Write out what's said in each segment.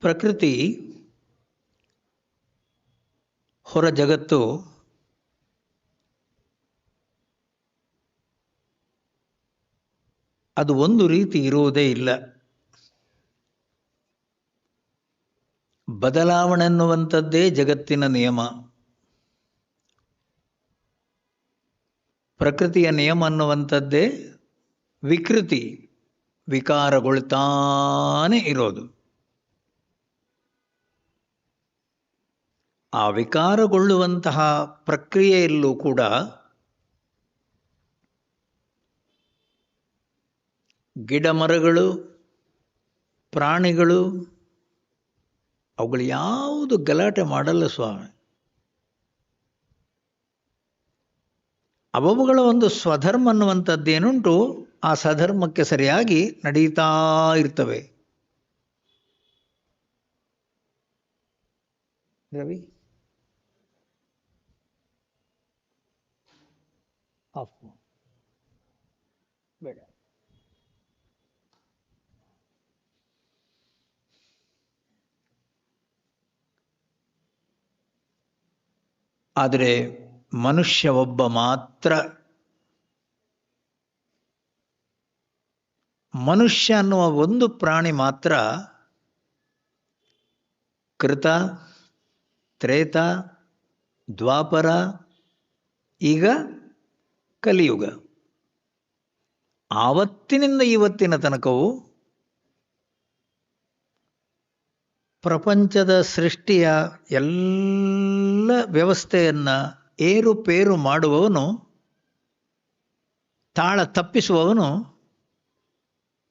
ಪ್ರಕೃತಿ ಹೊರ ಜಗತ್ತು ಅದು ಒಂದು ರೀತಿ ಇರುವುದೇ ಇಲ್ಲ. ಬದಲಾವಣೆ ಅನ್ನುವಂಥದ್ದೇ ಜಗತ್ತಿನ ನಿಯಮ. ಪ್ರಕೃತಿಯ ನಿಯಮ ಅನ್ನುವಂಥದ್ದೇ ವಿಕೃತಿ, ವಿಕಾರಗೊಳ್ತಾನೆ ಇರೋದು. ಆ ವಿಕಾರಗೊಳ್ಳುವಂತಹ ಪ್ರಕ್ರಿಯೆಯಲ್ಲೂ ಕೂಡ ಗಿಡ ಮರಗಳು ಪ್ರಾಣಿಗಳು, ಅವುಗಳು ಯಾವುದು ಗಲಾಟೆ ಮಾಡಲ್ಲ ಸ್ವಾಮಿ. ಅವುಗಳ ಒಂದು ಸ್ವಧರ್ಮ ಅನ್ನುವಂಥದ್ದೇನುಂಟು ಆ ಸಧರ್ಮಕ್ಕೆ ಸರಿಯಾಗಿ ನಡೀತಾ ಇರ್ತವೆ. ರವಿ? ಆಫ್ ಬೇಡ. ಆದರೆ ಮನುಷ್ಯ ಒಬ್ಬ ಮಾತ್ರ ಮನುಷ್ಯ ಅನ್ನುವ ಒಂದು ಪ್ರಾಣಿ ಮಾತ್ರ ಕೃತ, ತ್ರೇತ, ದ್ವಾಪರ, ಈಗ ಕಲಿಯುಗ. ಆವತ್ತಿನಿಂದ ಇವತ್ತಿನ ತನಕವೂ ಪ್ರಪಂಚದ ಸೃಷ್ಟಿಯ ಎಲ್ಲ ವ್ಯವಸ್ಥೆಯನ್ನು ಏರುಪೇರು ಮಾಡುವವನು, ತಾಳ ತಪ್ಪಿಸುವವನು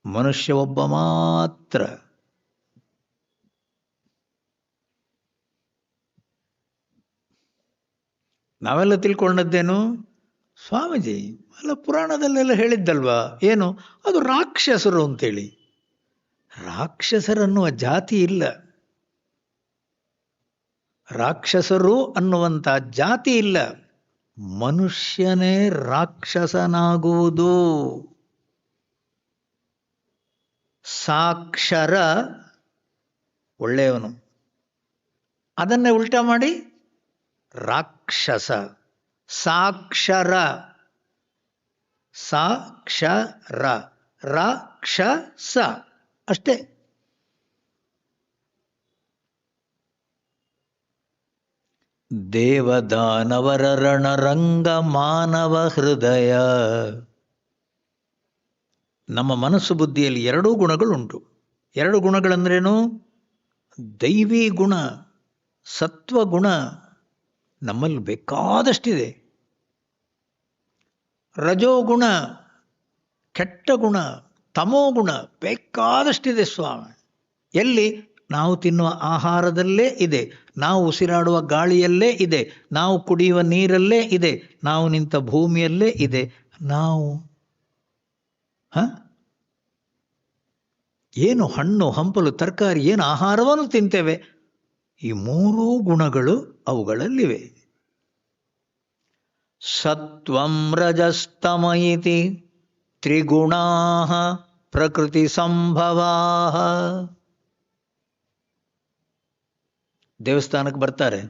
ಮನುಷ್ಯ ಒಬ್ಬ ಮಾತ್ರ. ನಾವೆಲ್ಲ ತಿಳ್ಕೊಂಡದ್ದೇನು? ಸ್ವಾಮೀಜಿ ಅಲ್ಲ ಪುರಾಣದಲ್ಲೆಲ್ಲ ಹೇಳಿದ್ದಲ್ವಾ? ಏನು? ಅದು ರಾಕ್ಷಸರು ಅಂತೇಳಿ. ರಾಕ್ಷಸರನ್ನುವ ಜಾತಿ ಇಲ್ಲ. ರಾಕ್ಷಸರು ಅನ್ನುವಂಥ ಜಾತಿ ಇಲ್ಲ. ಮನುಷ್ಯನೇ ರಾಕ್ಷಸನಾಗುವುದು. ಸಾಕ್ಷರ ಒಳ್ಳೆಯವನು. ಅದನ್ನೇ ಉಲ್ಟಾ ಮಾಡಿ ರಾಕ್ಷಸ. ಸಾಕ್ಷರ. ಸಾಕ್ಷರ. ರಾಕ್ಷಸ. ಅಷ್ಟೇ. ದೇವದಾನವರ ರಣರಂಗ ಮಾನವ ಹೃದಯ. ನಮ್ಮ ಮನಸ್ಸು ಬುದ್ಧಿಯಲ್ಲಿ ಎರಡೂ ಗುಣಗಳುಂಟು. ಎರಡು ಗುಣಗಳಂದ್ರೇನು? ದೈವಿ ಗುಣ ಸತ್ವಗುಣ ನಮ್ಮಲ್ಲಿ ಬೇಕಾದಷ್ಟಿದೆ. ರಜೋಗುಣ ಕೆಟ್ಟ ಗುಣ ತಮೋಗುಣ ಬೇಕಾದಷ್ಟಿದೆ ಸ್ವಾಮಿ. ಎಲ್ಲಿ? ನಾವು ತಿನ್ನುವ ಆಹಾರದಲ್ಲೇ ಇದೆ. ನಾವು ಉಸಿರಾಡುವ ಗಾಳಿಯಲ್ಲೇ ಇದೆ. ನಾವು ಕುಡಿಯುವ ನೀರಲ್ಲೇ ಇದೆ. ನಾವು ನಿಂತ ಭೂಮಿಯಲ್ಲೇ ಇದೆ. ನಾವು, ಹ? ಏನು ಹಣ್ಣು, ಹಂಪಲು, ತರಕಾರಿ, ಏನು ಆಹಾರವನ್ನು ತಿಂತೇವೆ? ಈ ಮೂರೂ ಗುಣಗಳು ಅವುಗಳಲ್ಲಿವೆ. ಸತ್ವಂ ರಜಸ್ತಮ ಇತಿ ಪ್ರಕೃತಿ ಸಂಭವಾ ದೇವಸ್ಥಾನಕ್ಕೆ ಬರ್ತಾರೆ.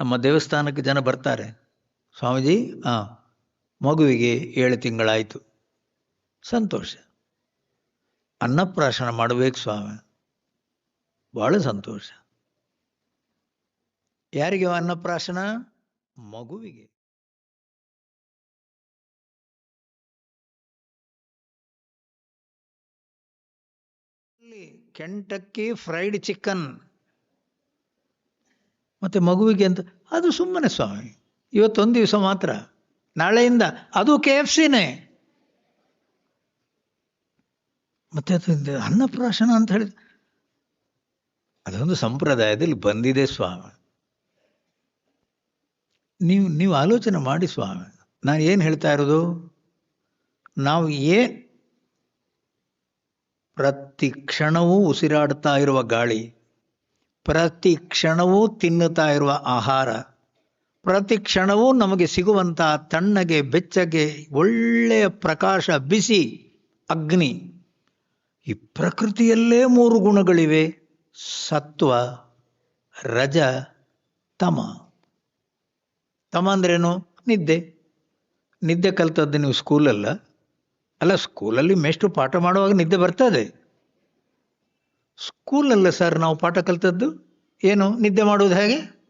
ನಮ್ಮ ದೇವಸ್ಥಾನಕ್ಕೆ ಜನ ಬರ್ತಾರೆ. ಸ್ವಾಮೀಜಿ, ಆ, ಮಗುವಿಗೆ ಏಳು ತಿಂಗಳಾಯಿತು. ಸಂತೋಷ. ಅನ್ನಪ್ರಾಶನ ಮಾಡಬೇಕು ಸ್ವಾಮಿ. ಭಾಳ ಸಂತೋಷ. ಯಾರಿಗೆ ಅನ್ನಪ್ರಾಶನ? ಮಗುವಿಗೆ. ಕೆಂಟಕ್ಕಿ ಫ್ರೈಡ್ ಚಿಕನ್ ಮತ್ತೆ ಮಗುವಿಗೆ ಅಂತ ಅದು ಸುಮ್ಮನೆ ಸ್ವಾಮಿ. ಇವತ್ತೊಂದು ದಿವಸ ಮಾತ್ರ. ನಾಳೆಯಿಂದ ಅದು ಕೆ ಎಫ್ ಸಿನೇ. ಮತ್ತೆ ಅನ್ನಪ್ರಾಶನ ಅಂತ ಹೇಳಿ ಅದೊಂದು ಸಂಪ್ರದಾಯದಲ್ಲಿ ಬಂದಿದೆ ಸ್ವಾಮಿ. ನೀವು ನೀವು ಆಲೋಚನೆ ಮಾಡಿ ಸ್ವಾಮಿ. ನಾನು ಏನು ಹೇಳ್ತಾ ಇರೋದು? ನಾವು ಏ ಪ್ರತಿ ಕ್ಷಣವೂ ಉಸಿರಾಡ್ತಾ ಇರುವ ಗಾಳಿ, ಪ್ರತಿ ಕ್ಷಣವೂ ತಿನ್ನುತ್ತಾ ಇರುವ ಆಹಾರ, ಪ್ರತಿ ಕ್ಷಣವೂ ನಮಗೆ ಸಿಗುವಂಥ ತಣ್ಣಗೆ, ಬೆಚ್ಚಗೆ, ಒಳ್ಳೆಯ ಪ್ರಕಾಶ, ಬಿಸಿ, ಅಗ್ನಿ ಈ ಪ್ರಕೃತಿಯಲ್ಲೇ ಮೂರು ಗುಣಗಳಿವೆ. ಸತ್ವ, ರಜ, ತಮ. ತಮ ಅಂದ್ರೇನು? ನಿದ್ದೆ. ನಿದ್ದೆ ಕಲ್ತದ್ದು ನೀವು ಸ್ಕೂಲಲ್ಲ. ಅಲ್ಲ, ಸ್ಕೂಲಲ್ಲಿ ಮೆಷ್ಟು ಪಾಠ ಮಾಡುವಾಗ ನಿದ್ದೆ ಬರ್ತದೆ. ಸ್ಕೂಲಲ್ಲ ಸರ್ ನಾವು ಪಾಠ ಕಲ್ತದ್ದು? ಏನು? ನಿದ್ದೆ ಮಾಡುವುದು ಹೇಗೆ?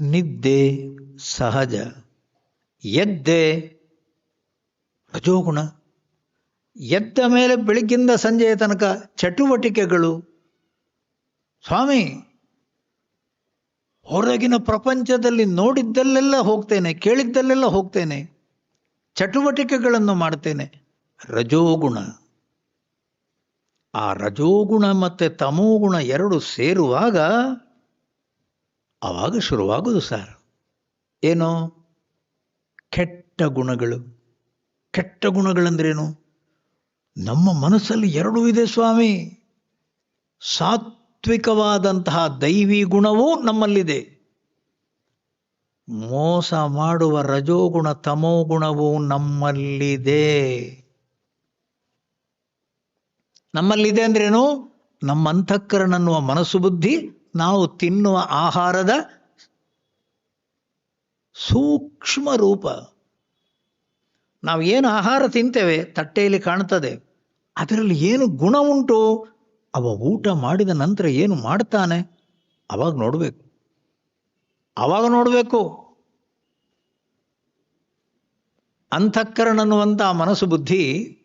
ನಿದ್ದೆ ಸಹಜ. ಎದ್ದೆ ರಜೋಗುಣ. ಎದ್ದ ಮೇಲೆ ಬೆಳಗ್ಗಿಂದ ಸಂಜೆಯ ತನಕ ಚಟುವಟಿಕೆಗಳು ಸ್ವಾಮಿ, ಹೊರಗಿನ ಪ್ರಪಂಚದಲ್ಲಿ ನೋಡಿದ್ದಲ್ಲೆಲ್ಲ ಹೋಗ್ತೇನೆ, ಕೇಳಿದ್ದಲ್ಲೆಲ್ಲ ಹೋಗ್ತೇನೆ, ಚಟುವಟಿಕೆಗಳನ್ನು ಮಾಡ್ತೇನೆ. ರಜೋಗುಣ. ಆ ರಜೋಗುಣ ಮತ್ತು ತಮೋಗುಣ ಎರಡು ಸೇರುವಾಗ ಆವಾಗ ಶುರುವಾಗೋದು ಸರ್. ಏನು? ಕೆಟ್ಟ ಗುಣಗಳು. ಕೆಟ್ಟ ಗುಣಗಳಂದ್ರೇನು? ನಮ್ಮ ಮನಸ್ಸಲ್ಲಿ ಎರಡೂ ಇದೆ ಸ್ವಾಮಿ. ಸಾತ್ವಿಕವಾದಂತಹ ದೈವಿ ಗುಣವೂ ನಮ್ಮಲ್ಲಿದೆ. ಮೋಸ ಮಾಡುವ ರಜೋಗುಣ ತಮೋಗುಣವೂ ನಮ್ಮಲ್ಲಿದೆ. ನಮ್ಮಲ್ಲಿದೆ ಅಂದ್ರೇನು? ನಮ್ಮ ಅಂತಃಕರಣನ್ನುವ ಮನಸ್ಸು ಬುದ್ಧಿ, ನಾವು ತಿನ್ನುವ ಆಹಾರದ ಸೂಕ್ಷ್ಮ ರೂಪ. ನಾವು ಏನು ಆಹಾರ ತಿಂತೇವೆ, ತಟ್ಟೆಯಲ್ಲಿ ಕಾಣ್ತದೆ, ಅದರಲ್ಲಿ ಏನು ಗುಣ ಉಂಟು? ಅವ ಊಟ ಮಾಡಿದ ನಂತರ ಏನು ಮಾಡ್ತಾನೆ? ಅವಾಗ ನೋಡ್ಬೇಕು. ಅವಾಗ ನೋಡಬೇಕು. ಅಂತಃಕರಣ ಅನ್ನುವಂಥ ಮನಸ್ಸು ಬುದ್ಧಿ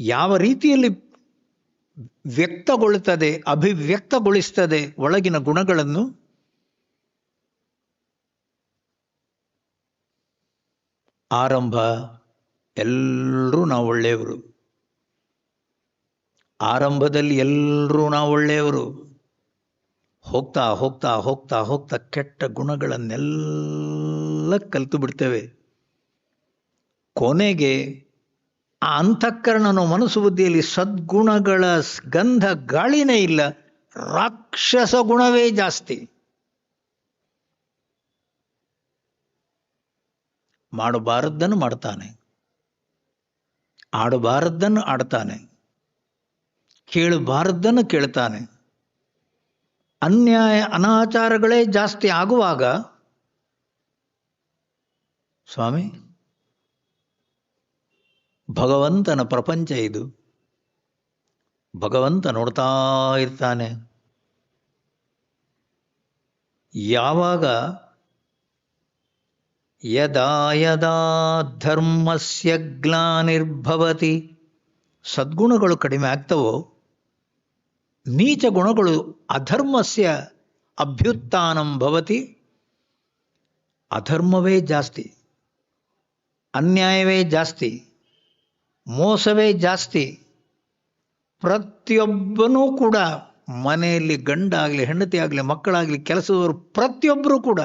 ಯಾವ ರೀತಿಯಲ್ಲಿ ವ್ಯಕ್ತಗೊಳ್ಳುತ್ತದೆ ಅಭಿವ್ಯಕ್ತಗೊಳಿಸ್ತದೆ ಒಳಗಿನ ಗುಣಗಳನ್ನು? ಆರಂಭ. ಎಲ್ಲರೂ ನಾವು ಒಳ್ಳೆಯವರು. ಆರಂಭದಲ್ಲಿ ಎಲ್ಲರೂ ನಾವು ಒಳ್ಳೆಯವರು. ಹೋಗ್ತಾ ಹೋಗ್ತಾ ಹೋಗ್ತಾ ಹೋಗ್ತಾ ಕೆಟ್ಟ ಗುಣಗಳನ್ನೆಲ್ಲ ಕಲಿತು ಬಿಡ್ತೇವೆ. ಕೊನೆಗೆ ಆ ಅಂತಃಕರಣನ ಮನಸ್ಸು ಬುದ್ಧಿಯಲ್ಲಿ ಸದ್ಗುಣಗಳ ಗಂಧ ಗಾಳಿನೇ ಇಲ್ಲ. ರಾಕ್ಷಸ ಗುಣವೇ ಜಾಸ್ತಿ. ಮಾಡಬಾರದ್ದನ್ನು ಮಾಡ್ತಾನೆ. ಆಡಬಾರದ್ದನ್ನು ಆಡ್ತಾನೆ. ಕೇಳಬಾರದ್ದನ್ನು ಕೇಳ್ತಾನೆ. ಅನ್ಯಾಯ, ಅನಾಚಾರಗಳೇ ಜಾಸ್ತಿ ಆಗುವಾಗ, ಸ್ವಾಮಿ, ಭಗವಂತನ ಪ್ರಪಂಚ ಇದು. ಭಗವಂತ ನೋಡ್ತಾ ಇರ್ತಾನೆ. ಯಾವಾಗ ಯದಾ ಯದಾ ಧರ್ಮಸ್ಯ ಗ್ಲಾನಿರ್ಭವತಿ ಸದ್ಗುಣಗಳು ಕಡಿಮೆ ಆಗ್ತವೋ ನೀಚ ಗುಣಗಳು ಅಧರ್ಮಸ್ಯ ಅಭ್ಯುತ್ಥಾನಂ ಭವತಿ. ಅಧರ್ಮವೇ ಜಾಸ್ತಿ, ಅನ್ಯಾಯವೇ ಜಾಸ್ತಿ, ಮೋಸವೇ ಜಾಸ್ತಿ. ಪ್ರತಿಯೊಬ್ಬನೂ ಕೂಡ ಮನೆಯಲ್ಲಿ ಗಂಡಾಗಲಿ, ಹೆಂಡತಿ ಆಗಲಿ, ಮಕ್ಕಳಾಗಲಿ, ಕೆಲಸದವರು ಪ್ರತಿಯೊಬ್ಬರೂ ಕೂಡ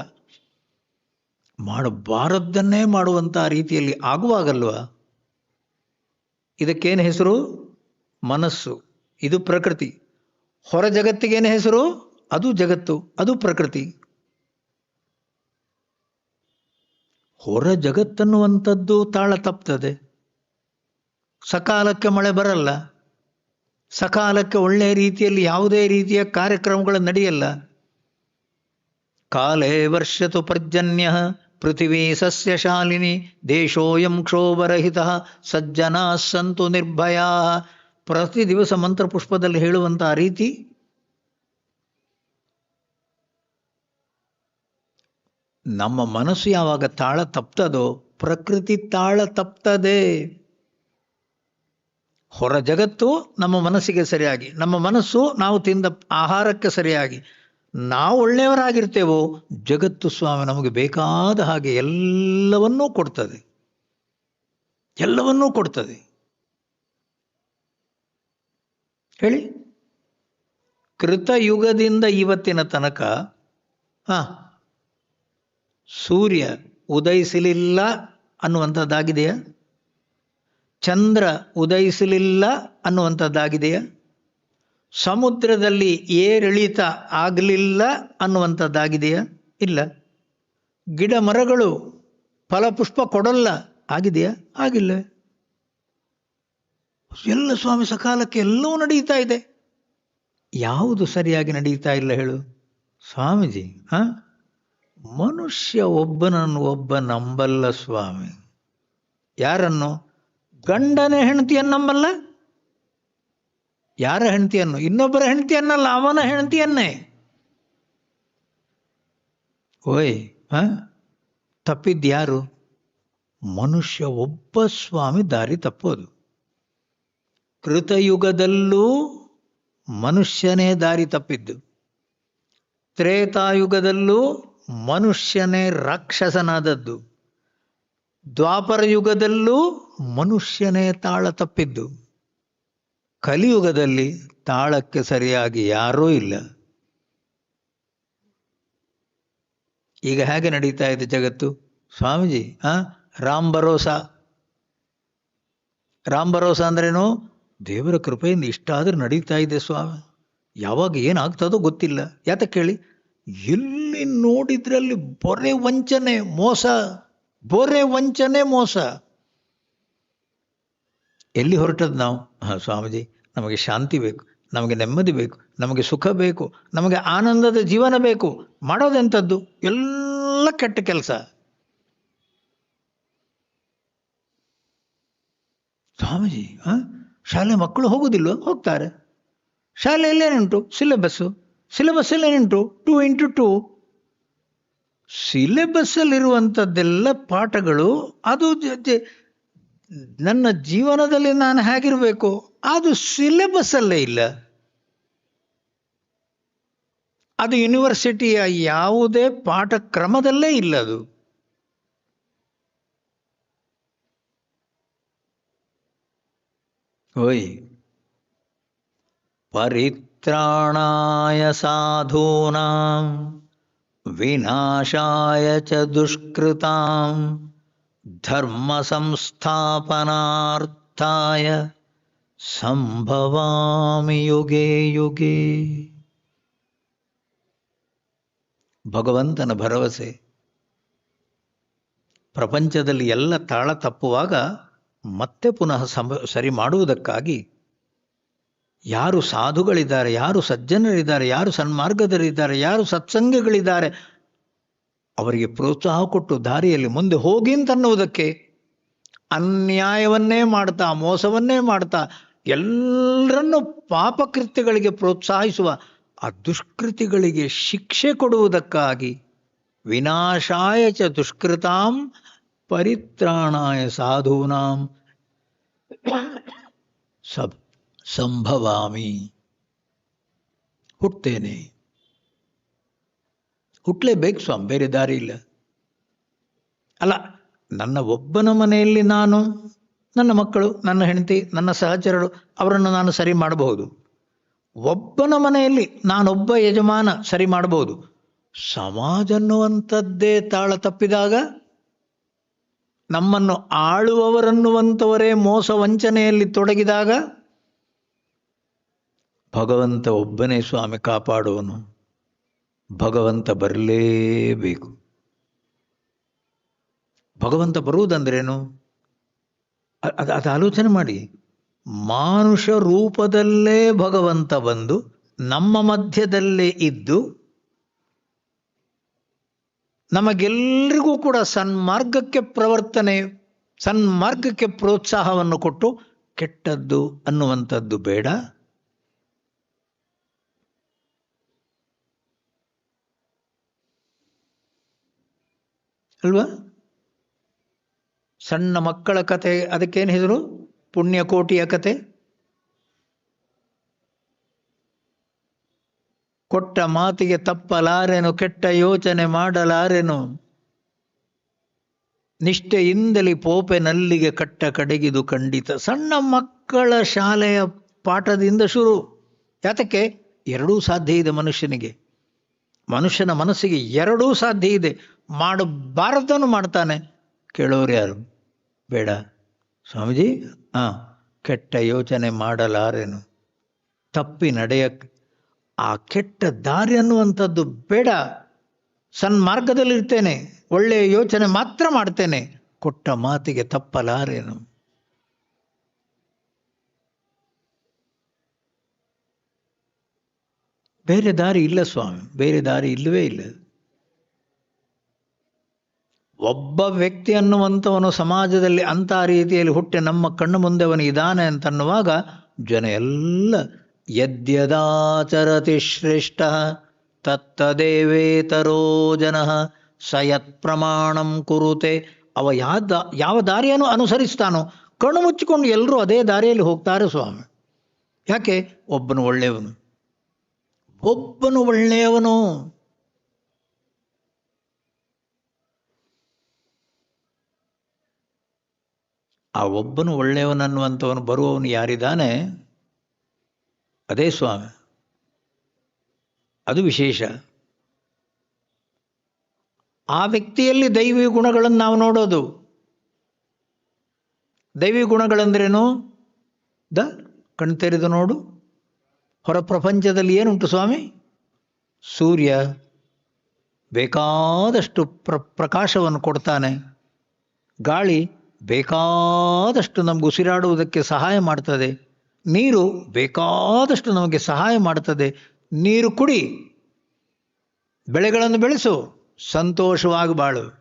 ಮಾಡಬಾರದ್ದನ್ನೇ ಮಾಡುವಂಥ ರೀತಿಯಲ್ಲಿ ಆಗುವಾಗಲ್ವ? ಇದಕ್ಕೇನು ಹೆಸರು? ಮನಸ್ಸು. ಇದು ಪ್ರಕೃತಿ. ಹೊರ ಜಗತ್ತಿಗೇನು ಹೆಸರು? ಅದು ಜಗತ್ತು, ಅದು ಪ್ರಕೃತಿ. ಹೊರ ಜಗತ್ತನ್ನುವಂಥದ್ದು ತಾಳ ತಪ್ತದೆ. ಸಕಾಲಕ್ಕೆ ಮಳೆ ಬರಲ್ಲ. ಸಕಾಲಕ್ಕೆ ಒಳ್ಳೆಯ ರೀತಿಯಲ್ಲಿ ಯಾವುದೇ ರೀತಿಯ ಕಾರ್ಯಕ್ರಮಗಳು ನಡೆಯಲ್ಲ. ಕಾಲೇ ವರ್ಷತು ಪರ್ಜನ್ಯ, ಪೃಥಿವೀ ಸಸ್ಯಶಾಲಿನಿ ದೇಶೋಯಂ ಕ್ಷೋಭರಹಿತ, ಸಜ್ಜನಾ ಸಂತು ನಿರ್ಭಯ. ಪ್ರತಿ ದಿವಸ ಮಂತ್ರಪುಷ್ಪದಲ್ಲಿ ಹೇಳುವಂತಹ ರೀತಿ ನಮ್ಮ ಮನಸ್ಸು ಯಾವಾಗ ತಾಳ ತಪ್ತದೋ ಪ್ರಕೃತಿ ತಾಳ ತಪ್ತದೆ. ಹೊರ ಜಗತ್ತು ನಮ್ಮ ಮನಸ್ಸಿಗೆ ಸರಿಯಾಗಿ, ನಮ್ಮ ಮನಸ್ಸು ನಾವು ತಿಂದ ಆಹಾರಕ್ಕೆ ಸರಿಯಾಗಿ, ನಾವು ಒಳ್ಳೆಯವರಾಗಿರ್ತೇವೋ, ಜಗತ್ತು ಸ್ವಾಮಿ ನಮಗೆ ಬೇಕಾದ ಹಾಗೆ ಎಲ್ಲವನ್ನೂ ಕೊಡ್ತದೆ. ಎಲ್ಲವನ್ನೂ ಕೊಡ್ತದೆ. ಹೇಳಿ. ಕೃತಯುಗದಿಂದ ಇವತ್ತಿನ ತನಕ, ಹಾ, ಸೂರ್ಯ ಉದಯಿಸಲಿಲ್ಲ ಅನ್ನುವಂಥದ್ದಾಗಿದೆಯಾ? ಚಂದ್ರ ಉದಯಿಸಲಿಲ್ಲ ಅನ್ನುವಂಥದ್ದಾಗಿದೆಯಾ? ಸಮುದ್ರದಲ್ಲಿ ಏರಿಳಿತ ಆಗಲಿಲ್ಲ ಅನ್ನುವಂಥದ್ದಾಗಿದೆಯಾ? ಇಲ್ಲ. ಗಿಡ ಮರಗಳು ಫಲಪುಷ್ಪ ಕೊಡಲ್ಲ ಆಗಿದೆಯಾ? ಆಗಿಲ್ಲ. ಎಲ್ಲ ಸ್ವಾಮಿ ಸಕಾಲಕ್ಕೆ ಎಲ್ಲವೂ ನಡೀತಾ ಇದೆ. ಯಾವುದು ಸರಿಯಾಗಿ ನಡೀತಾ ಇಲ್ಲ ಹೇಳು. ಸ್ವಾಮೀಜಿ, ಹ? ಮನುಷ್ಯ ಒಬ್ಬನನ್ನು ಒಬ್ಬ ನಂಬಲ್ಲ ಸ್ವಾಮಿ. ಯಾರನ್ನು? ಗಂಡನ ಹೆಂಡತಿಯನ್ನು ನಂಬಲ್ಲ? ಯಾರ ಹೆಂಡತಿಯನ್ನು? ಇನ್ನೊಬ್ಬರ ಹೆಂಡತಿಯನ್ನಲ್ಲ, ಅವನ ಹೆಂಡತಿಯನ್ನೇ. ಓಯ್, ಹ? ತಪ್ಪಿದ್ಯಾರು ಮನುಷ್ಯ ಒಬ್ಬ ಸ್ವಾಮಿ ದಾರಿ ತಪ್ಪೋದು. ಕೃತಯುಗದಲ್ಲೂ ಮನುಷ್ಯನೇ ದಾರಿ ತಪ್ಪಿದ್ದು. ತ್ರೇತಾಯುಗದಲ್ಲೂ ಮನುಷ್ಯನೇ ರಾಕ್ಷಸನಾದದ್ದು. ದ್ವಾಪರ ಯುಗದಲ್ಲೂ ಮನುಷ್ಯನೇ ತಾಳ ತಪ್ಪಿದ್ದು. ಕಲಿಯುಗದಲ್ಲಿ ತಾಳಕ್ಕೆ ಸರಿಯಾಗಿ ಯಾರೂ ಇಲ್ಲ. ಈಗ ಹೇಗೆ ನಡೀತಾ ಇದೆ ಜಗತ್ತು? ಸ್ವಾಮೀಜಿ, ಆ, ರಾಮ್ ಭರೋಸಾ. ರಾಮ್ ಭರೋಸಾ ಅಂದ್ರೇನು? ದೇವರ ಕೃಪೆಯಿಂದ ಇಷ್ಟಾದರೂ ನಡೀತಾ ಇದೆ ಸ್ವಾಮಿ. ಯಾವಾಗ ಏನಾಗ್ತದೋ ಗೊತ್ತಿಲ್ಲ. ಯಾತ ಕೇಳಿ. ಎಲ್ಲಿ ನೋಡಿದ್ರಲ್ಲಿ ಬೊರೆ ವಂಚನೆ, ಮೋಸ, ಬೊರೆ ವಂಚನೆ, ಮೋಸ. ಎಲ್ಲಿ ಹೊರಟದ್ದು ನಾವು? ಹಾ, ಸ್ವಾಮೀಜಿ, ನಮಗೆ ಶಾಂತಿ ಬೇಕು, ನಮಗೆ ನೆಮ್ಮದಿ ಬೇಕು, ನಮಗೆ ಸುಖ ಬೇಕು, ನಮಗೆ ಆನಂದದ ಜೀವನ ಬೇಕು. ಮಾಡೋದೆಂಥದ್ದು? ಎಲ್ಲ ಕೆಟ್ಟ ಕೆಲಸ. ಸ್ವಾಮೀಜಿ ಆ ಶಾಲೆ ಮಕ್ಕಳು ಹೋಗುದಿಲ್ವ? ಹೋಗ್ತಾರೆ. ಶಾಲೆಯಲ್ಲಿ ಏನುಂಟು? ಸಿಲೆಬಸ್ಸು ಸಿಲೆಬಸ್ಸಲ್ಲಿ ಏನುಂಟು? ಟೂ ಇಂಟು ಟೂ ಸಿಲೆಬಸ್ಸಲ್ಲಿರುವಂಥದ್ದೆಲ್ಲ ಪಾಠಗಳು, ಅದು ನನ್ನ ಜೀವನದಲ್ಲಿ ನಾನು ಹೇಗಿರಬೇಕು? ಅದು ಸಿಲೆಬಸ್ಸಲ್ಲೇ ಇಲ್ಲ. ಅದು ಯೂನಿವರ್ಸಿಟಿಯ ಯಾವುದೇ ಪಾಠಕ್ರಮದಲ್ಲೇ ಇಲ್ಲ ಅದು. ಓಯ್. ಪರಿತ್ರಾಣಾಯ ಸಾಧೂನಾಂ, ವಿನಾಶಾಯ ಚ ದುಷ್ಕೃತಾಂ ಧರ್ಮ ಸಂಸ್ಥಾಪನಾರ್ಥಾಯ ಸಂಭವಾಮಿ ಯುಗೆ ಯುಗೆ. ಭಗವಂತನ ಭರವಸೆ. ಪ್ರಪಂಚದಲ್ಲಿ ಎಲ್ಲ ತಾಳ ತಪ್ಪುವಾಗ ಮತ್ತೆ ಪುನಃ ಸರಿ ಮಾಡುವುದಕ್ಕಾಗಿ ಯಾರು ಸಾಧುಗಳಿದ್ದಾರೆ, ಯಾರು ಸಜ್ಜನರಿದ್ದಾರೆ, ಯಾರು ಸನ್ಮಾರ್ಗದಲ್ಲಿದ್ದಾರೆ, ಯಾರು ಸತ್ಸಂಗಗಳಿದ್ದಾರೆ, ಅವರಿಗೆ ಪ್ರೋತ್ಸಾಹ ಕೊಟ್ಟು ದಾರಿಯಲ್ಲಿ ಮುಂದೆ ಹೋಗಿ ಅಂತನ್ನುವುದಕ್ಕೆ ಅನ್ಯಾಯವನ್ನೇ ಮಾಡ್ತಾ, ಮೋಸವನ್ನೇ ಮಾಡ್ತಾ, ಎಲ್ಲರನ್ನು ಪಾಪಕೃತ್ಯಗಳಿಗೆ ಪ್ರೋತ್ಸಾಹಿಸುವ ಆ ದುಷ್ಕೃತಿಗಳಿಗೆ ಶಿಕ್ಷೆ ಕೊಡುವುದಕ್ಕಾಗಿ ವಿನಾಶಾಯ ಚ ದುಷ್ಕೃತಾಂ ಪರಿತ್ರಾಣಾಯ ಸಾಧೂನಾಂ ಸಬ್ ಸಂಭವಾಮಿ. ಹುಟ್ಟೇನೆ ಹುಟ್ಟಲೇಬೇಕು ಸ್ವಾಮಿ, ಬೇರೆ ದಾರಿ ಇಲ್ಲ. ಅಲ್ಲ, ನನ್ನ ಒಬ್ಬನ ಮನೆಯಲ್ಲಿ ನಾನು, ನನ್ನ ಮಕ್ಕಳು, ನನ್ನ ಹೆಂಡತಿ, ನನ್ನ ಸಹಚರರು, ಅವರನ್ನು ನಾನು ಸರಿ ಮಾಡಬಹುದು. ಒಬ್ಬನ ಮನೆಯಲ್ಲಿ ನಾನೊಬ್ಬ ಯಜಮಾನ ಸರಿ ಮಾಡಬಹುದು. ಸಮಾಜ ಅನ್ನುವಂಥದ್ದೇ ತಾಳ ತಪ್ಪಿದಾಗ ನಮ್ಮನ್ನು ಆಳುವವರನ್ನುವಂಥವರೇ ಮೋಸ ವಂಚನೆಯಲ್ಲಿ ತೊಡಗಿದಾಗ ಭಗವಂತ ಒಬ್ಬನೇ ಸ್ವಾಮಿ ಕಾಪಾಡುವನು. ಭಗವಂತ ಬರಲೇಬೇಕು. ಭಗವಂತ ಬರುವುದಂದ್ರೇನು? ಅದು ಅದು ಆಲೋಚನೆ ಮಾಡಿ. ಮಾನುಷ ರೂಪದಲ್ಲೇ ಭಗವಂತ ಬಂದು ನಮ್ಮ ಮಧ್ಯದಲ್ಲೇ ಇದ್ದು ನಮಗೆಲ್ಲರಿಗೂ ಕೂಡ ಸನ್ಮಾರ್ಗಕ್ಕೆ ಪ್ರವರ್ತನೆ, ಸನ್ಮಾರ್ಗಕ್ಕೆ ಪ್ರೋತ್ಸಾಹವನ್ನು ಕೊಟ್ಟು ಕೆಟ್ಟದ್ದು ಅನ್ನುವಂಥದ್ದು ಬೇಡ. ಅಲ್ವಾ? ಸಣ್ಣ ಮಕ್ಕಳ ಕತೆ, ಅದಕ್ಕೇನು ಹೆಸರು ಪುಣ್ಯಕೋಟಿಯ ಕತೆ. ಕೊಟ್ಟ ಮಾತಿಗೆ ತಪ್ಪಲಾರೆನು, ಕೆಟ್ಟ ಯೋಚನೆ ಮಾಡಲಾರೆನು? ನಿಷ್ಠೆಯಿಂದಲೇ ಪೋಪೆನಲ್ಲಿಗೆ ಕಟ್ಟ ಕಡೆಗಿದು ಖಂಡಿತ. ಸಣ್ಣ ಮಕ್ಕಳ ಶಾಲೆಯ ಪಾಠದಿಂದ ಶುರು. ಯಾತಕ್ಕೆ? ಎರಡೂ ಸಾಧ್ಯ ಇದೆ ಮನುಷ್ಯನಿಗೆ. ಮನುಷ್ಯನ ಮನಸ್ಸಿಗೆ ಎರಡೂ ಸಾಧ್ಯ ಇದೆ. ಮಾಡಬಾರದನ್ನು ಮಾಡ್ತಾನೆ. ಕೇಳೋರು ಯಾರು? ಬೇಡ. ಸ್ವಾಮೀಜಿ ಹಾ ಕೆಟ್ಟ ಯೋಚನೆ ಮಾಡಲಾರೆನು. ತಪ್ಪಿ ನಡೆಯಕ್ಕೆ ಆ ಕೆಟ್ಟ ದಾರಿ ಅನ್ನುವಂಥದ್ದು ಬೇಡ. ಸನ್ಮಾರ್ಗದಲ್ಲಿರ್ತೇನೆ. ಒಳ್ಳೆಯ ಯೋಚನೆ ಮಾತ್ರ ಮಾಡ್ತೇನೆ. ಕೊಟ್ಟ ಮಾತಿಗೆ ತಪ್ಪಲಾರೇನು? ಬೇರೆ ದಾರಿ ಇಲ್ಲ ಸ್ವಾಮಿ. ಬೇರೆ ದಾರಿ ಇಲ್ಲವೇ ಇಲ್ಲ. ಒಬ್ಬ ವ್ಯಕ್ತಿ ಅನ್ನುವಂಥವನು ಸಮಾಜದಲ್ಲಿ ಅಂತ ರೀತಿಯಲ್ಲಿ ಹುಟ್ಟೆ ನಮ್ಮ ಕಣ್ಣು ಮುಂದೆ ಅವನು ಇದ್ದಾನೆ ಅಂತನ್ನುವಾಗ ಜನ ಎಲ್ಲ ಯದ್ಯದಾಚರತಿ ಶ್ರೇಷ್ಠ ತತ್ತದೇವೇತರೋ ಜನ ಸಯತ್ ಪ್ರಮಾಣಂ ಕುರುತೆ ಅವ ಯಾವ ಯಾವ ದಾರಿಯನ್ನು ಅನುಸರಿಸ್ತಾನೋ, ಕಣ್ಣು ಮುಚ್ಚಿಕೊಂಡು ಎಲ್ಲರೂ ಅದೇ ದಾರಿಯಲ್ಲಿ ಹೋಗ್ತಾರೆ ಸ್ವಾಮಿ. ಯಾಕೆ? ಒಬ್ಬನು ಒಳ್ಳೆಯವನು. ಒಬ್ಬನು ಒಳ್ಳೆಯವನು. ಆ ಒಬ್ಬನು ಒಳ್ಳೆಯವನನ್ನುವಂಥವನು ಬರುವವನು ಯಾರಿದ್ದಾನೆ? ಅದೇ ಸ್ವಾಮಿ. ಅದು ವಿಶೇಷ. ಆ ವ್ಯಕ್ತಿಯಲ್ಲಿ ದೈವಿ ಗುಣಗಳನ್ನು ನಾವು ನೋಡೋದು. ದೈವಿ ಗುಣಗಳಂದ್ರೇನು? ದ ಕಣ್ ತೆರೆದು ನೋಡು. ಹೊರ ಪ್ರಪಂಚದಲ್ಲಿ ಏನುಂಟು ಸ್ವಾಮಿ? ಸೂರ್ಯ. ಬೇಕಾದಷ್ಟು ಪ್ರ, ಪ್ರಕಾಶವನ್ನು ಕೊಡ್ತಾನೆ. ಗಾಳಿ ಬೇಕಾದಷ್ಟು ನಮ್ಗೆ ಉಸಿರಾಡುವುದಕ್ಕೆ ಸಹಾಯ ಮಾಡ್ತದೆ. ನೀರು ಬೇಕಾದಷ್ಟು ನಮಗೆ ಸಹಾಯ ಮಾಡುತ್ತದೆ. ನೀರು ಕುಡಿ. ಬೆಳೆಗಳನ್ನು ಬೆಳೆಸು. ಸಂತೋಷವಾಗಿ ಬಾಳು.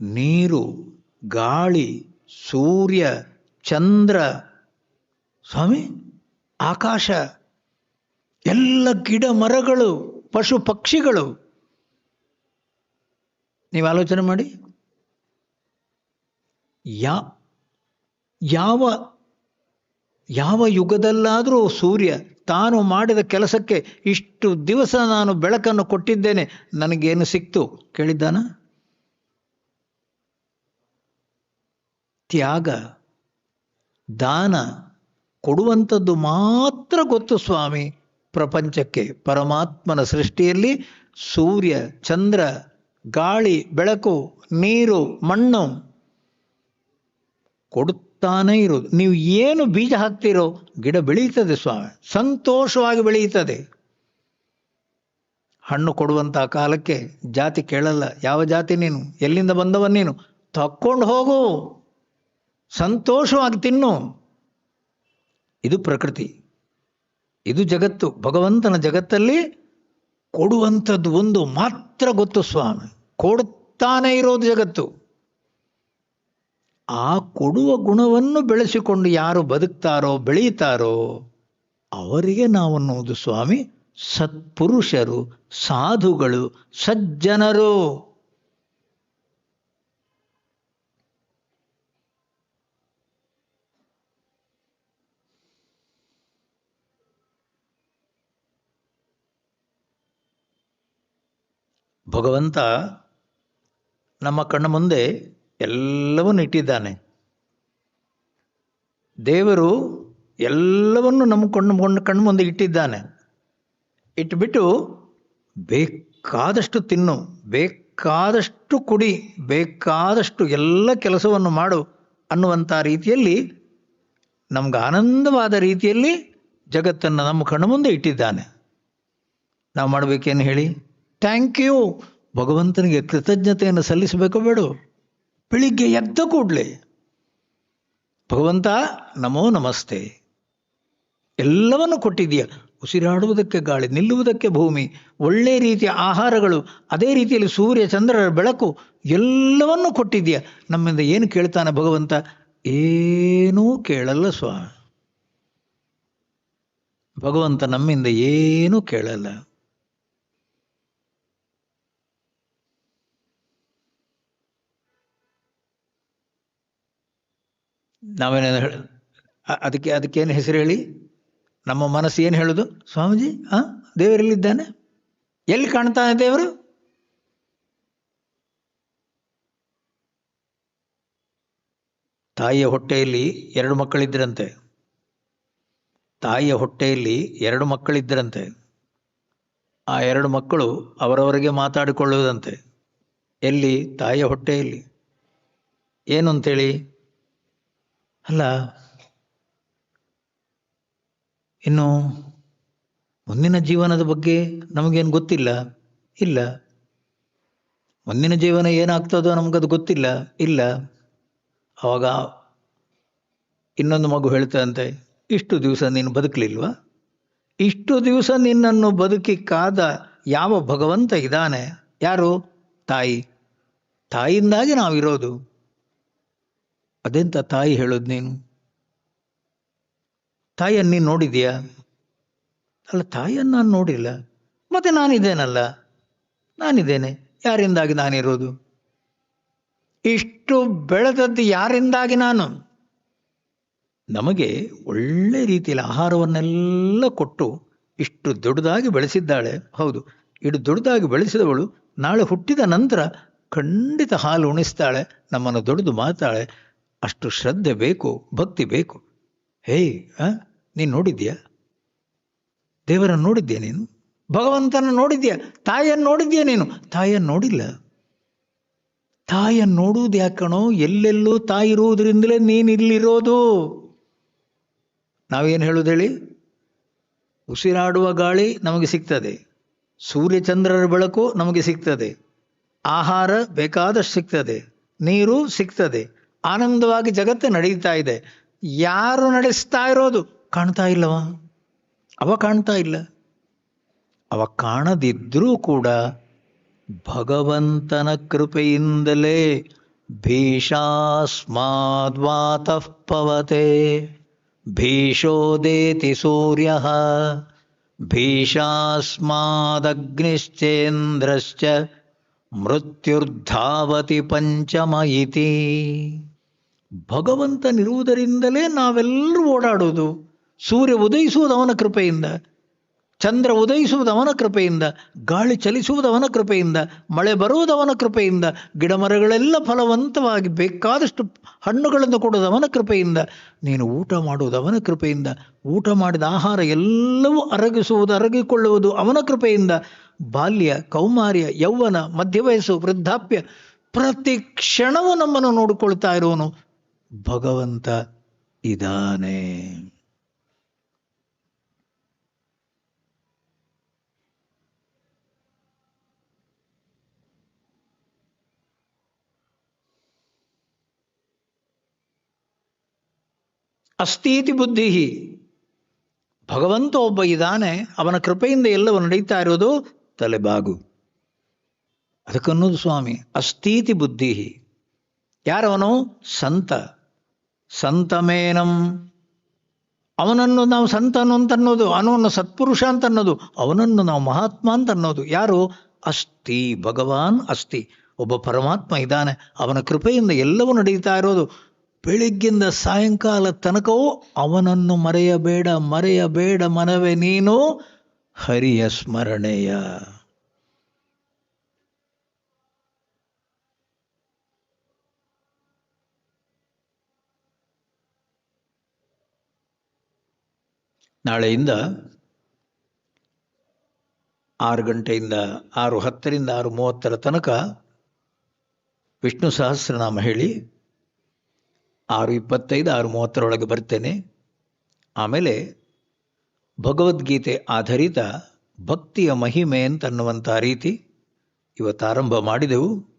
ನೀರು, ಗಾಳಿ, ಸೂರ್ಯ, ಚಂದ್ರ, ಸ್ವಾಮಿ, ಆಕಾಶ, ಎಲ್ಲ ಗಿಡ ಮರಗಳು, ಪಶು ಪಕ್ಷಿಗಳು. ನೀವು ಆಲೋಚನೆ ಮಾಡಿ. ಯಾ, ಯಾವ ಯಾವ ಯುಗದಲ್ಲಾದರೂ ಸೂರ್ಯ ತಾನು ಮಾಡಿದ ಕೆಲಸಕ್ಕೆ ಇಷ್ಟು ದಿವಸ ನಾನು ಬೆಳಕನ್ನು ಕೊಟ್ಟಿದ್ದೇನೆ, ನನಗೇನು ಸಿಕ್ತು ಕೇಳಿದ್ದಾನ? ತ್ಯಾಗ, ದಾನ ಕೊಡುವಂಥದ್ದು ಮಾತ್ರ ಗೊತ್ತು ಸ್ವಾಮಿ. ಪ್ರಪಂಚಕ್ಕೆ ಪರಮಾತ್ಮನ ಸೃಷ್ಟಿಯಲ್ಲಿ ಸೂರ್ಯ, ಚಂದ್ರ, ಗಾಳಿ, ಬೆಳಕು, ನೀರು, ಮಣ್ಣು ಕೊಡುತ್ತಾನೇ ಇರೋದು ನೀವು ಏನು ಬೀಜ ಹಾಕ್ತೀರೋ ಗಿಡ ಬೆಳೀತದೆ ಸ್ವಾಮಿ ಸಂತೋಷವಾಗಿ ಬೆಳೆಯುತ್ತದೆ. ಹಣ್ಣು ಕೊಡುವಂತಹ ಕಾಲಕ್ಕೆ ಜಾತಿ ಕೇಳಲ್ಲ. ಯಾವ ಜಾತಿ ನೀನು? ಎಲ್ಲಿಂದ ಬಂದವ ನೀನು? ತಕ್ಕೊಂಡು ಹೋಗು. ಸಂತೋಷವಾಗಿ ತಿನ್ನು. ಇದು ಪ್ರಕೃತಿ. ಇದು ಜಗತ್ತು. ಭಗವಂತನ ಜಗತ್ತಲ್ಲಿ ಕೊಡುವಂಥದ್ದು ಒಂದು ಮಾತ್ರ ಗೊತ್ತು ಸ್ವಾಮಿ. ಕೊಡ್ತಾನೆ ಇರೋದು ಜಗತ್ತು. ಆ ಕೊಡುವ ಗುಣವನ್ನು ಬೆಳೆಸಿಕೊಂಡು ಯಾರು ಬದುಕ್ತಾರೋ ಬೆಳೆಯುತ್ತಾರೋ ಅವರಿಗೆ ನಾವು ಅನ್ನುವುದು ಸ್ವಾಮಿ ಸತ್ಪುರುಷರು, ಸಾಧುಗಳು, ಸಜ್ಜನರು. ಭಗವಂತ ನಮ್ಮ ಕಣ್ಣ ಮುಂದೆ ಎಲ್ಲವನ್ನು ಇಟ್ಟಿದ್ದಾನೆ. ದೇವರು ಎಲ್ಲವನ್ನು ನಮ್ಮ ಕಣ್ಣು ಕಣ್ಣು ಕಣ್ಣು ಮುಂದೆ ಇಟ್ಟಿದ್ದಾನೆ. ಇಟ್ಬಿಟ್ಟು ಬೇಕಾದಷ್ಟು ತಿನ್ನು, ಬೇಕಾದಷ್ಟು ಕುಡಿ, ಬೇಕಾದಷ್ಟು ಎಲ್ಲ ಕೆಲಸವನ್ನು ಮಾಡು ಅನ್ನುವಂಥ ರೀತಿಯಲ್ಲಿ, ನಮ್ಗೆ ಆನಂದವಾದ ರೀತಿಯಲ್ಲಿ ಜಗತ್ತನ್ನು ನಮ್ಮ ಕಣ್ಣು ಮುಂದೆ ಇಟ್ಟಿದ್ದಾನೆ. ನಾವು ಮಾಡಬೇಕೇನು ಹೇಳಿ? Thank you. ಭಗವಂತನಿಗೆ ಕೃತಜ್ಞತೆಯನ್ನು ಸಲ್ಲಿಸಬೇಕು ಬೇಡೋ. ಬೆಳಿಗ್ಗೆ ಎದ್ದ ಕೂಡಲೇ, ಭಗವಂತ, ನಮೋ ನಮಸ್ತೆ, ಎಲ್ಲವನ್ನು ಕೊಟ್ಟಿದೆಯಾ ಉಸಿರಾಡುವುದಕ್ಕೆ ಗಾಳಿ, ನಿಲ್ಲುವುದಕ್ಕೆ ಭೂಮಿ, ಒಳ್ಳೆ ರೀತಿಯ ಆಹಾರಗಳು, ಅದೇ ರೀತಿಯಲ್ಲಿ ಸೂರ್ಯ ಚಂದ್ರರ ಬೆಳಕು, ಎಲ್ಲವನ್ನೂ ಕೊಟ್ಟಿದೀಯ ನಮ್ಮಿಂದ ಏನು ಕೇಳ್ತಾನೆ ಭಗವಂತ? ಏನೂ ಕೇಳಲ್ಲ ಸ್ವಾಮಿ. ಭಗವಂತ ನಮ್ಮಿಂದ ಏನೂ ಕೇಳಲ್ಲ. ನಾವೇನೇನು ಹೇಳ ಅದಕ್ಕೆ, ಅದಕ್ಕೇನು ಹೆಸರು ಹೇಳಿ? ನಮ್ಮ ಮನಸ್ಸು ಏನು ಹೇಳೋದು? ಸ್ವಾಮೀಜಿ, ಆ, ದೇವರಲ್ಲಿದ್ದಾನೆ. ಎಲ್ಲಿ ಕಾಣ್ತಾನೆ ದೇವರು? ತಾಯಿಯ ಹೊಟ್ಟೆಯಲ್ಲಿ ಎರಡು ಮಕ್ಕಳಿದ್ದರಂತೆ ತಾಯಿಯ ಹೊಟ್ಟೆಯಲ್ಲಿ ಎರಡು ಮಕ್ಕಳಿದ್ದರಂತೆ ಆ ಎರಡು ಮಕ್ಕಳು ಅವರವರಿಗೆ ಮಾತಾಡಿಕೊಳ್ಳುವುದಂತೆ. ಎಲ್ಲಿ? ತಾಯಿಯ ಹೊಟ್ಟೆಯಲ್ಲಿ. ಏನು ಅಂತೇಳಿ ಅಲ್ಲ, ಇನ್ನು ಮುಂದಿನ ಜೀವನದ ಬಗ್ಗೆ ನಮಗೇನು ಗೊತ್ತಿಲ್ಲ? ಇಲ್ಲ. ಮುಂದಿನ ಜೀವನ ಏನಾಗ್ತದೋ ನಮಗದು ಗೊತ್ತಿಲ್ಲ? ಇಲ್ಲ. ಅವಾಗ ಇನ್ನೊಂದು ಮಗು ಹೇಳ್ತಂತೆ, ಇಷ್ಟು ದಿವಸ ನೀನು ಬದುಕಲಿಲ್ವಾ? ಇಷ್ಟು ದಿವಸ ನಿನ್ನನ್ನು ಬದುಕಿ ಕಾದ ಯಾವ ಭಗವಂತ ಇದ್ದಾನೆ? ಯಾರು? ತಾಯಿ. ತಾಯಿಯಿಂದಾಗಿ ನಾವಿರೋದು. ಅದೆಂತ ತಾಯಿ ಹೇಳೋದು ನೀನು? ತಾಯಿಯನ್ನು ನೀನು ನೋಡಿದ್ಯಾ? ಅಲ್ಲ, ತಾಯಿಯನ್ನು ನಾನು ನೋಡಿಲ್ಲ. ಮತ್ತೆ ನಾನಿದ್ದೇನಲ್ಲ? ನಾನಿದ್ದೇನೆ. ಯಾರಿಂದಾಗಿ ನಾನಿರೋದು? ಇಷ್ಟು ಬೆಳೆದದ್ದು ಯಾರಿಂದಾಗಿ ನಾನು? ನಮಗೆ ಒಳ್ಳೆ ರೀತಿಯಲ್ಲಿ ಆಹಾರವನ್ನೆಲ್ಲ ಕೊಟ್ಟು ಇಷ್ಟು ದೊಡ್ಡದಾಗಿ ಬೆಳೆಸಿದ್ದಾಳೆ. ಹೌದು ಇಷ್ಟು ದೊಡ್ಡದಾಗಿ ಬೆಳೆಸಿದವಳು ನಾಳೆ ಹುಟ್ಟಿದ ನಂತರ ಖಂಡಿತ ಹಾಲು ಉಣಿಸ್ತಾಳೆ, ನಮ್ಮನ್ನು ದೊಡ್ಡದು ಮಾತಾಳೆ ಅಷ್ಟು ಶ್ರದ್ಧೆ ಬೇಕು, ಭಕ್ತಿ ಬೇಕು. ಹೇಯ್ ನೀನು ನೋಡಿದ್ಯಾ? ದೇವರನ್ನು ನೋಡಿದ್ಯಾ ನೀನು? ಭಗವಂತನ ನೋಡಿದ್ಯಾ? ತಾಯಿಯನ್ನು ನೋಡಿದ್ಯಾ ನೀನು? ತಾಯಿಯನ್ನು ನೋಡಿಲ್ಲ. ತಾಯಿಯನ್ನು ನೋಡುವುದು ಯಾಕಣೋ? ಎಲ್ಲೆಲ್ಲೂ ತಾಯಿ ಇರುವುದರಿಂದಲೇ ನೀನು ಇಲ್ಲಿರೋದು ನಾವೇನು ಹೇಳೋದು ಹೇಳಿ ಉಸಿರಾಡುವ ಗಾಳಿ ನಮಗೆ ಸಿಗ್ತದೆ. ಸೂರ್ಯಚಂದ್ರರ ಬೆಳಕು ನಮಗೆ ಸಿಗ್ತದೆ. ಆಹಾರ ಬೇಕಾದಷ್ಟು ಸಿಗ್ತದೆ. ನೀರು ಸಿಗ್ತದೆ. ಆನಂದವಾಗಿ ಜಗತ್ತು ನಡೀತಾ ಇದೆ. ಯಾರು ನಡೆಸ್ತಾ ಇರೋದು? ಕಾಣ್ತಾ ಇಲ್ಲವ? ಅವ ಕಾಣ್ತಾ ಇಲ್ಲ. ಅವ ಕಾಣದಿದ್ರೂ ಕೂಡ ಭಗವಂತನ ಕೃಪೆಯಿಂದಲೇ ಭೀಷಾಸ್ಮಾದ್ವಾತಃ ಪವತೆ. ಭೀಷೋದೇತಿ ಸೂರ್ಯ, ಭೀಷಾಸ್ಮಾದಗ್ನಿಶ್ಚೇಂದ್ರಶ್ಚ, ಮೃತ್ಯುರ್ಧಾವತಿ ಪಂಚಮ ಇತಿ ಭಗವಂತನಿರುವುದರಿಂದಲೇ ನಾವೆಲ್ಲರೂ ಓಡಾಡೋದು ಸೂರ್ಯ ಉದಯಿಸುವುದು ಅವನ ಕೃಪೆಯಿಂದ, ಚಂದ್ರ ಉದಯಿಸುವುದು ಅವನ ಕೃಪೆಯಿಂದ, ಗಾಳಿ ಚಲಿಸುವುದು ಅವನ ಕೃಪೆಯಿಂದ, ಮಳೆ ಬರುವುದು ಅವನ ಕೃಪೆಯಿಂದ, ಗಿಡಮರಗಳೆಲ್ಲ ಫಲವಂತವಾಗಿ ಬೇಕಾದಷ್ಟು ಹಣ್ಣುಗಳನ್ನು ಕೊಡೋದು ಅವನ ಕೃಪೆಯಿಂದ, ನೀನು ಊಟ ಮಾಡುವುದು ಅವನ ಕೃಪೆಯಿಂದ, ಊಟ ಮಾಡಿದ ಆಹಾರ ಎಲ್ಲವೂ ಅರಗಿಸುವುದು, ಅರಗಿಕೊಳ್ಳುವುದು ಅವನ ಕೃಪೆಯಿಂದ. ಬಾಲ್ಯ, ಕೌಮಾರ್ಯ, ಯೌವನ, ಮಧ್ಯವಯಸ್ಸು, ವೃದ್ಧಾಪ್ಯ ಪ್ರತಿ ಕ್ಷಣವೂ ನಮ್ಮನ್ನು ನೋಡಿಕೊಳ್ತಾ ಇರುವನು. ಭಗವಂತ ಇದಾನೆ ಅಸ್ತೀತಿ ಬುದ್ಧಿ ಭಗವಂತ ಒಬ್ಬ ಇದ್ದಾನೆ, ಅವನ ಕೃಪೆಯಿಂದ ಎಲ್ಲವೂ ನಡೀತಾ ಇರೋದು ತಲೆಬಾಗು. ಅದಕ್ಕನ್ನೋದು ಸ್ವಾಮಿ ಅಸ್ತೀತಿ ಬುದ್ಧಿ ಯಾರವನು? ಸಂತ. ಸಂತಮೇನಂ. ಅವನನ್ನು ನಾವು ಸಂತನು ಅಂತ ಅನ್ನೋದು ಅವನನ್ನು ಸತ್ಪುರುಷ ಅಂತ ಅನ್ನೋದು ಅವನನ್ನು ನಾವು ಮಹಾತ್ಮ ಅಂತ ಅನ್ನೋದು ಯಾರು? ಅಸ್ತಿ ಭಗವಾನ್ ಅಸ್ತಿ ಒಬ್ಬ ಪರಮಾತ್ಮ ಇದ್ದಾನೆ. ಅವನ ಕೃಪೆಯಿಂದ ಎಲ್ಲವೂ ನಡೀತಾ ಇರೋದು. ಬೆಳಿಗ್ಗಿಂದ ಸಾಯಂಕಾಲ ತನಕವೂ ಅವನನ್ನು ಮರೆಯಬೇಡ ಮರೆಯಬೇಡ ಮನವೇ ನೀನು ಹರಿಯ ಸ್ಮರಣೆಯ. ನಾಳೆಯಿಂದ ಆರು ಗಂಟೆಯಿಂದ ಆರು ಹತ್ತರಿಂದ ಆರು ಮೂವತ್ತರ ತನಕ ವಿಷ್ಣು ಸಹಸ್ರನಾಮ ಹೇಳಿ ಆರು ಇಪ್ಪತ್ತೈದು, ಆರು ಮೂವತ್ತರೊಳಗೆ ಬರ್ತೇನೆ. ಆಮೇಲೆ ಭಗವದ್ಗೀತೆ ಆಧಾರಿತ ಭಕ್ತಿಯ ಮಹಿಮೆ ಅಂತನ್ನುವಂಥ ರೀತಿ ಇವತ್ತು ಆರಂಭ ಮಾಡಿದೆವು.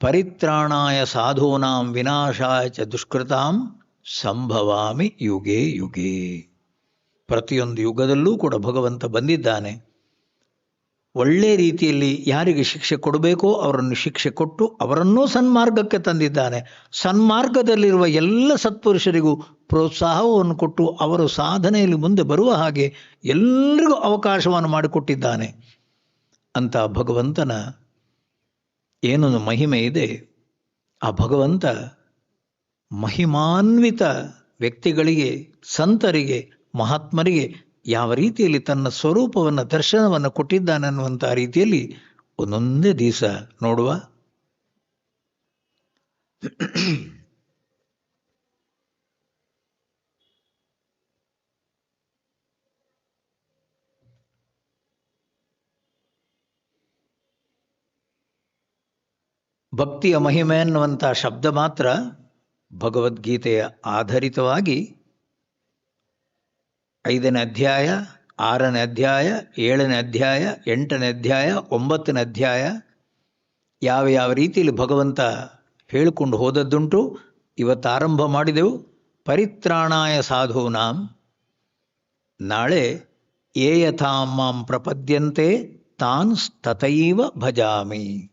ಪರಿತ್ರಾಣಾಯ ಸಾಧೂನಾಂ ವಿನಾಶಾಯ ಚ ದುಷ್ಕೃತಾಂ ಸಂಭವಾಮಿ ಯುಗೆ ಯುಗೆ. ಪ್ರತಿಯೊಂದು ಯುಗದಲ್ಲೂ ಕೂಡ ಭಗವಂತ ಬಂದಿದ್ದಾನೆ. ಒಳ್ಳೆ ರೀತಿಯಲ್ಲಿ ಯಾರಿಗೆ ಶಿಕ್ಷೆ ಕೊಡಬೇಕೋ ಅವರನ್ನು ಶಿಕ್ಷೆ ಕೊಟ್ಟು ಅವರನ್ನೂ ಸನ್ಮಾರ್ಗಕ್ಕೆ ತಂದಿದ್ದಾನೆ. ಸನ್ಮಾರ್ಗದಲ್ಲಿರುವ ಎಲ್ಲ ಸತ್ಪುರುಷರಿಗೂ ಪ್ರೋತ್ಸಾಹವನ್ನು ಕೊಟ್ಟು ಅವರು ಸಾಧನೆಯಲ್ಲಿ ಮುಂದೆ ಬರುವ ಹಾಗೆ ಎಲ್ಲರಿಗೂ ಅವಕಾಶವನ್ನು ಮಾಡಿಕೊಟ್ಟಿದ್ದಾನೆ. ಅಂತ ಭಗವಂತನ ಏನೊಂದು ಮಹಿಮೆ ಇದೆ. ಆ ಭಗವಂತ ಮಹಿಮಾನ್ವಿತ ವ್ಯಕ್ತಿಗಳಿಗೆ, ಸಂತರಿಗೆ ಮಹಾತ್ಮರಿಗೆ ಯಾವ ರೀತಿಯಲ್ಲಿ ತನ್ನ ಸ್ವರೂಪವನ್ನು, ದರ್ಶನವನ್ನು ಕೊಟ್ಟಿದ್ದಾನೆ ಅನ್ನುವಂಥ ರೀತಿಯಲ್ಲಿ ಒಂದೊಂದೇ ದಿವಸ ನೋಡುವ. ಭಕ್ತಿಯ ಮಹಿಮೆ ಅನ್ನುವಂಥ ಶಬ್ದ ಮಾತ್ರ ಭಗವದ್ಗೀತೆಯ ಆಧಾರಿತವಾಗಿ ಐದನೇ ಅಧ್ಯಾಯ, ಆರನೇ ಅಧ್ಯಾಯ, ಏಳನೇ ಅಧ್ಯಾಯ, ಎಂಟನೇ ಅಧ್ಯಾಯ, ಒಂಬತ್ತನೇ ಅಧ್ಯಾಯ. ಯಾವ ಯಾವ ರೀತಿಯಲ್ಲಿ ಭಗವಂತ ಹೇಳಿಕೊಂಡು ಹೋದದ್ದುಂಟು, ಇವತ್ತು ಆರಂಭ ಮಾಡಿದೆವು. ಪರಿತ್ರಾಣಾಯ ಸಾಧೂನಾಂ. ನಾಳೆ ಏಯಥಾಂ ಯಥಾ ಮಾಂ ಪ್ರಪದ್ಯಂತೆ ತಾನ್ ತಥೈವ ಭಜಾಮಿ.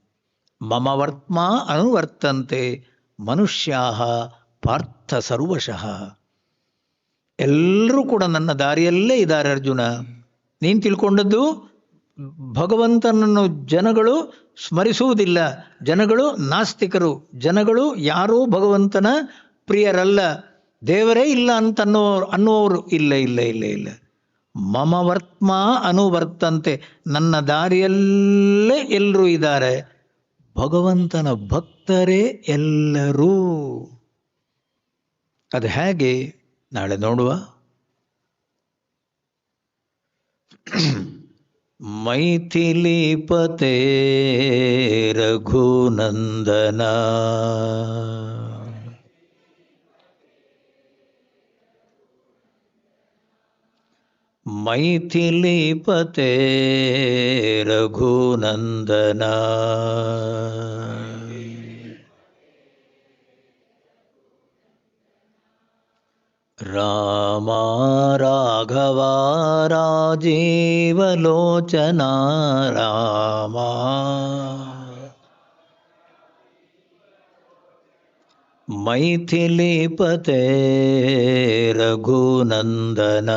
ಮಮ ವರ್ತ್ಮಾ ಅನುವರ್ತಂತೆ ಮನುಷ್ಯಾ ಪಾರ್ಥ ಸರ್ವಶಃ. ಎಲ್ಲರೂ ಕೂಡ ನನ್ನ ದಾರಿಯಲ್ಲೇ ಇದ್ದಾರೆ ಅರ್ಜುನ. ನೀನು ತಿಳ್ಕೊಂಡದ್ದು ಭಗವಂತನನ್ನು ಜನಗಳು ಸ್ಮರಿಸುವುದಿಲ್ಲ. ಜನಗಳು ನಾಸ್ತಿಕರು. ಜನಗಳು ಯಾರೂ ಭಗವಂತನ ಪ್ರಿಯರಲ್ಲ. ದೇವರೇ ಇಲ್ಲ ಅಂತ ಅನ್ನೋರು ಅನ್ನುವವರು ಇಲ್ಲ ಇಲ್ಲ ಇಲ್ಲ ಇಲ್ಲ. ಮಮ ವರ್ತ್ಮ ಅನುವರ್ತಂತೆ ನನ್ನ ದಾರಿಯಲ್ಲೇ ಎಲ್ಲರೂ ಇದ್ದಾರೆ. ಭಗವಂತನ ಭಕ್ತರೇ ಎಲ್ಲರೂ. ಅದು ಹೇಗೆ? ನಾಳೆ ನೋಡುವ. ಮೈಥಿಲಿಪತೆ ರಘುನಂದನ. ಮೈಥಿಲಿಪತೆ ರಘುನಂದನ. ರಾಮ ರಾಘವ ರಾಜೀವಲೋಚನ ರಾಮ ಮೈಥಿಲಿಪತೆ ರಘುನಂದನ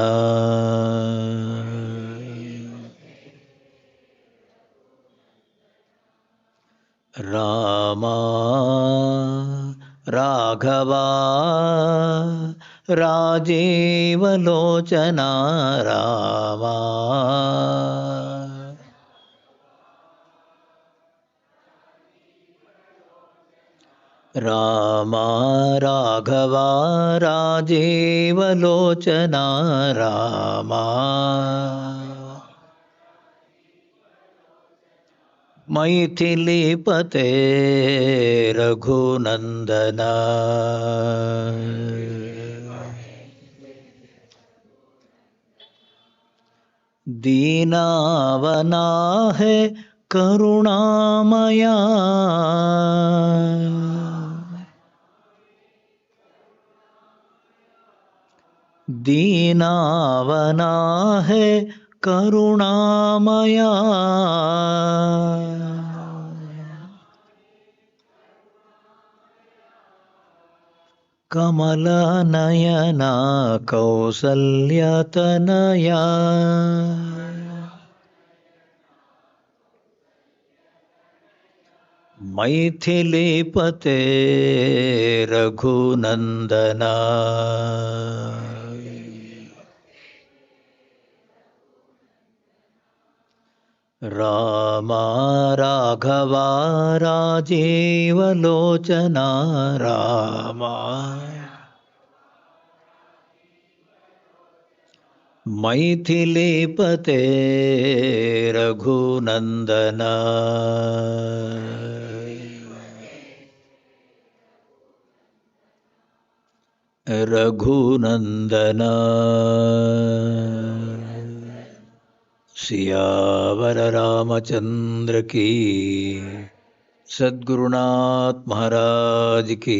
ರಾಮ ರಾಘವ ರಾಜೀವಲೋಚನ ರಾಮ ರಾಮ ರಾಘವ ರಾಜೀವಲೋಚನ ರಾಮ ಮೈಥಿಲಿಪತೆ ರಘುನಂದನ दीनावना करुणामया दीनावना करुणामया कमलनयना कौसल्यतनया मैथिलीपते रघुनन्दना रामा राघवा राजीवलोचना रामा। मैथिलीपते रघुनन्दना रघुनन्दना सियावर रामचंद्र की सद्गुरुनाथ महाराज की।